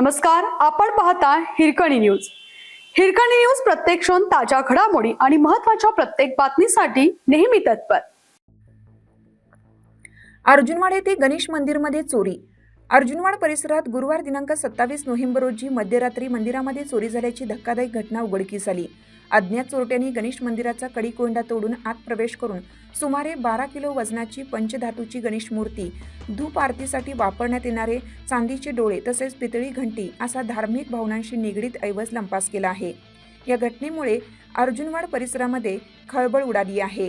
नमस्कार आपण पाहता हिरकणी न्यूज. हिरकणी न्यूज प्रत्येक क्षण ताज्या घडामोडी आणि महत्त्वाच्या प्रत्येक बातमीसाठी नेहमी तत्पर. अर्जुनवाड येथे गणेश मंदिरमध्ये चोरी अर्जुनवाड परिसरात गुरुवार दिनांक सत्तावीस नोव्हेंबर रोजी मध्यरात्री मंदिरामध्ये चोरी झाल्याची धक्कादायक घटना उघडकीस आली. अज्ञात चोरट्यांनी गणेश मंदिराचा कडी कोंडा तोडून आत प्रवेश करून सुमारे बारा किलो वजनाची पंचधातूची गणेश मूर्ती धूप आरतीसाठी वापरण्यात येणारे चांदीचे डोळे तसेच पितळी घंटी असा धार्मिक भावनांशी निगडीत ऐवज लंपास केला आहे. या घटनेमुळे अर्जुनवाड परिसरामध्ये खळबळ उडाली आहे.